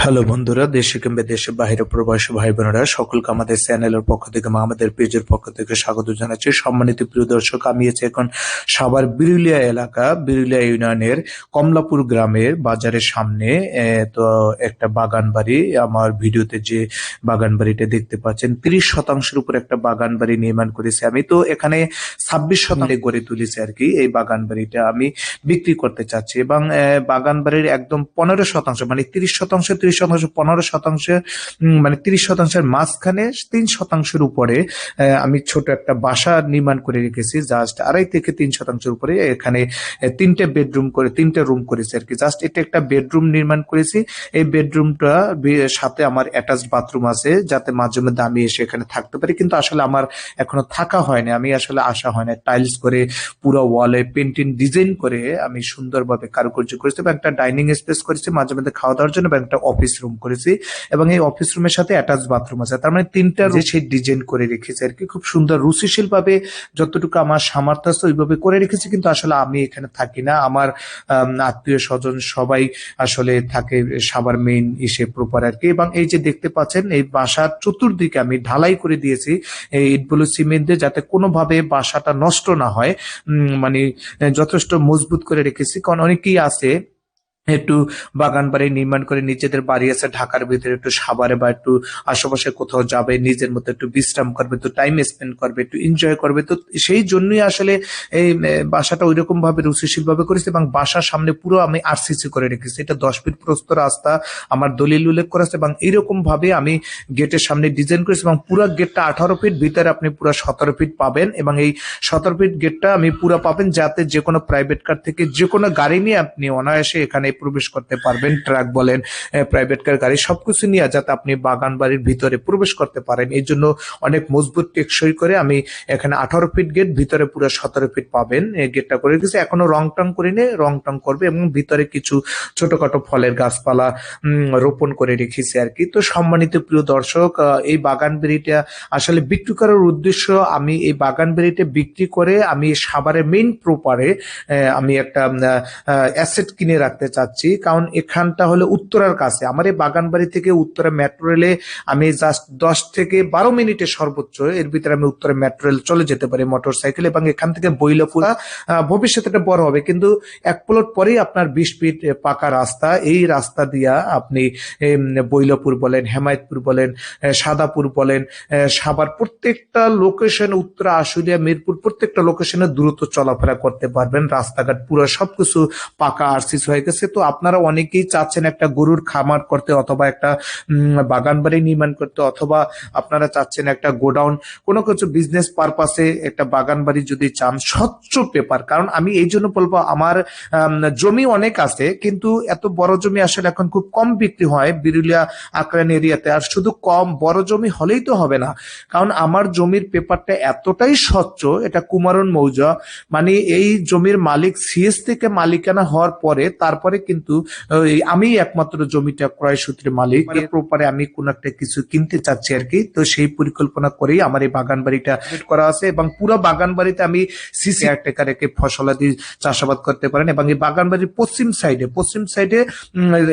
Hello বন্ধুরা, দেশে কিংবা দেশের বাইরে প্রবাসী ভাই বোনেরা সকলকে আমাদের চ্যানেলের পক্ষ থেকে বা আমাদের পেজের পক্ষ থেকে স্বাগত জানাচ্ছি। সম্মানিত প্রিয় দর্শক, আমি আছি এখন সাভার বিরুলিয়া এলাকা, বিরুলিয়া ইউনিয়নের কমলাপুর গ্রামের বাজারের সামনে তো একটা বাগান বাড়ি। আমার ভিডিওতে যে বাগান বাড়িটা দেখতে পাচ্ছেন, তিরিশ শতাংশের উপর একটা বাগান বাড়ি নির্মাণ করেছি আমি। তো এখানে ছাব্বিশ শতাংশে গড়ে তুলেছি আর কি এই বাগান বাড়িটা আমি বিক্রি করতে চাচ্ছি এবং বাগান বাড়ির একদম পনেরো শতাংশ মানে তিরিশ শতাংশ তিরিশ শতাংশ, পনেরো শতাংশ মানে তিরিশ শতাংশের মাঝখানে তিন শতাংশের উপরে আমি ছোট একটা বাসা নির্মাণ করে রেখেছি। জাস্ট আড়াই থেকে তিন শতাংশের উপরে এখানে তিনটে বেডরুম করে, তিনটে রুম করেছি আর কি। জাস্ট এটা একটা বেডরুম নির্মাণ করেছি। এই বেডরুমটা সাথে আমার অ্যাটাচ বাথরুম আছে, যাতে মাঝে মধ্যে আমি এসে এখানে থাকতে পারি। কিন্তু আসলে আমার এখনও থাকা হয়নি। আমি আসলে আসা হয় না টাইলস করে, পুরো ওয়ালে পেন্টিং ডিজাইন করে আমি সুন্দরভাবে কারুকার্য করেছি এবং একটা ডাইনিং স্পেস করেছি, মাঝে মধ্যে খাওয়া দাওয়ার জন্য এবং একটা অফিস রুম করেছি এবং এই অফিস রুমের সাথে অ্যাটাচ বাথরুম আছে। তার মানে তিনটা যে সেই ডিজাইন করে রেখেছি আর কি। খুব সুন্দর রুচিশীল ভাবে যতটুকু আমার সামর্থ্য আছে ওইভাবে করে রেখেছি কিন্তু আসলে আমি এখানে থাকি না। আমার আত্মীয় স্বজন সবাই আসলে থাকে সাবার মেইন ইসে প্রপার আর কি। এবং এই যে দেখতে পাচ্ছেন এই বাসার চতুর্দিকে আমি ঢালাই করে দিয়েছি এই ইটগুলো সিমেন্ট দিয়ে যাতে কোনোভাবে বাসাটা নষ্ট না হয়। উম, মানে যথেষ্ট মজবুত করে রেখেছি। কারণ অনেকেই আছে একটু বাগান বাড়ি নির্মাণ করে নিজেদের বাড়ি আছে ঢাকার ভিতরে, একটু সাভারে বা একটু আশেপাশে কোথাও যাবে, নিজের মতো একটু বিশ্রাম করবে, একটু টাইম স্পেন্ড করবে, একটু এনজয় করবে। তো সেই জন্যই আসলে এই বাসাটা ওই রকম ভাবে রুচিশীল ভাবে করেছি এবং বাসার সামনে পুরো আমি আরসিসি করে রেখেছি। এটা দশ ফিট প্রস্ত রাস্তা আমার দলিল উল্লেখ করা আছে এবং এইরকম ভাবে আমি গেটের সামনে ডিজাইন করেছি এবং পুরো গেটটা আঠারো ফিট ভিতরে আপনি পুরো সতেরো ফিট পাবেন এবং এই সতেরো ফিট গেটটা আমি পুরো পাবেন যাতে যে কোনো প্রাইভেট কার থেকে যে কোনো গাড়ি নিয়ে আপনি অনায়াসে এখানে প্রবেশ করতে পারবেন, ট্রাক বলেন প্রাইভেট কার গাড়ি, সবকিছু নিয়ে যাতে আপনি বাগান বাড়ির ভিতরে প্রবেশ করতে পারেন। এই জন্য অনেক মজবুত টেকসই করে আমি এখানে আঠারো ফিট গেট ভিতরে পুরো সতেরো ফিট পাবেন এই গেটটা করে রেখেছি। এখনও রং টং করিনি রং টং করবে এবং ভিতরে কিছু ছোটখাটো ফলের গাছপালা রোপণ করে রেখেছি আর কি। তো সম্মানিত প্রিয় দর্শক এই বাগান বেরিটা আসলে বিক্রি করার উদ্দেশ্য আমি এই বাগান বেরিটা বিক্রি করে আমি সাভারের মেইন প্রপারে আমি একটা অ্যাসেট কিনে রাখতে চাচ্ছি। কারণ এখানটা হলো উত্তরার কাছে। আমার এই বাগান বাড়ি থেকে উত্তরা মেট্রো রেলে আমি জাস্ট দশ থেকে বারো মিনিটে সর্বোচ্চ, এর ভিতরে আমি উত্তরে মেট্রো রেল চলে যেতে পারি মোটর সাইকেল এবং এখান থেকে বইলাপুরা ভবিষ্যতে বড় হবে। কিন্তু এক প্লট পরেই আপনার বিশ ফিট পাকা রাস্তা, এই রাস্তা দিয়া আপনি বৈলপুর বলেন, হেমায়তপুর বলেন সাদাপুর বলেন সাবার প্রত্যেকটা লোকেশন উত্তরা, আশুলিয়া, মিরপুর, প্রত্যেকটা লোকেশনে দ্রুত চলাফেরা করতে পারবেন। রাস্তাঘাট পুরো সবকিছু পাকা, আরসিস হয়ে গেছে। তো আপনারা অনেকেই চাচ্ছেন একটা গরুর খামার করতে অথবা একটা বাগান বাড়ি নির্মাণ করতে অথবা আপনারা চাচ্ছেন একটা গোডাউন। কোনো কিছু বিজনেস পারপাসে একটা বাগান বাড়ি যদি চান, স্বচ্ছ পেপার। কারণ আমি এই জন্য বলব, আমার জমি অনেক আছে, কিন্তু এত বড় জমি আসলে এখন খুব কম বিক্রি হয় বিরুলিয়া, আক্রান এরিয়াতে। আর শুধু কম, বড় জমি হলেই তো হবে না। কারণ আমার জমির পেপারটা এতটাই স্বচ্ছ, এটা কুমারন মৌজা। মানে এই জমির মালিক সিএস থেকে মালিকানা হওয়ার পরে, তারপরে কিন্তু আমি একমাত্র জমিটা ক্রয় সূত্রে মালিক। প্রপারে আমি কোন একটা কিছু কিনতে চাচ্ছি আর কি। তো সেই পরিকল্পনা করেই আমার এই বাগান বাড়িটা করা আছে এবং পুরো বাগান বাড়িতে আমি সিসি একটা রেখে ফসলাদি চাষাবাদ করতে পারেন এবং এই বাগান বাড়ির পশ্চিম সাইডে পশ্চিম সাইডে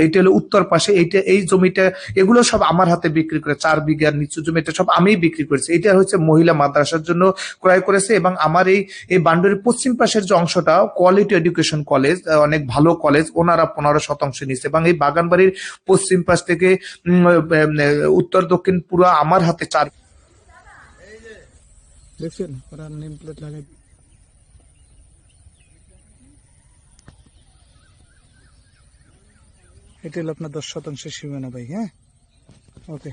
এটা হলো উত্তর পাশে এইটা এই জমিটা এগুলো সব আমার হাতে বিক্রি করে চার বিঘার নিচু জমি এটা সব আমি বিক্রি করেছি। এটা হচ্ছে মহিলা মাদ্রাসার জন্য ক্রয় করেছে এবং আমার এই এই বান্ডুরির পশ্চিম পাশের যে অংশটা কোয়ালিটি এডুকেশন কলেজ অনেক ভালো কলেজ ওনারা পনেরো শতাংশ নিচ্ছে। এবং এই বাগানবাড়ির পশ্চিম পাশ থেকে উত্তর, দক্ষিণ পুরো আমার হাতে চার এটা হলো আপনার দশ শতাংশের সীমানা ভাই হ্যাঁ? ওকে।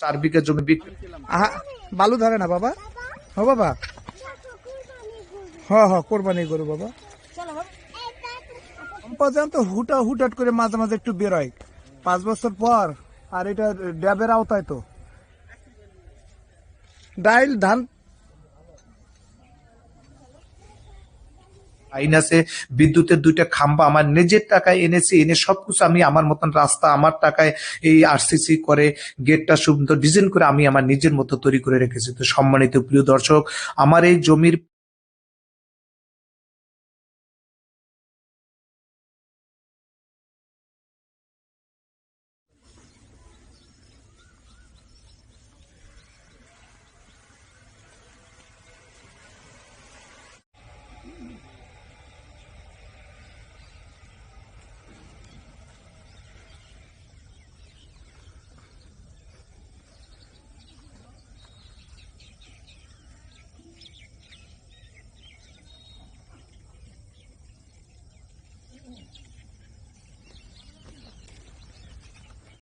চার বিঘা জমি বিক্রি বালু ধরে না বাবা? হ বাবা। হ হ কোরবানি করু বাবা। পর্যন্ত হুটা হুটাট করে মাঝে মাঝে একটু বেরোয়। পাঁচ বছর পর আর এটা ড্যাবের আওতায় তো। ডাইল ধান। আইন আছে বিদ্যুতের দুইটা খাম্বা আমার নিজের টাকায় এনেছি এনে সবকিছু আমি আমার মতন রাস্তা আমার টাকায় এই আরসিসি করে গেটটা সুন্দর ডিজাইন করে আমি আমার নিজের মতো তৈরি করে রেখেছি। তো সম্মানিত প্রিয় দর্শক আমার এই জমির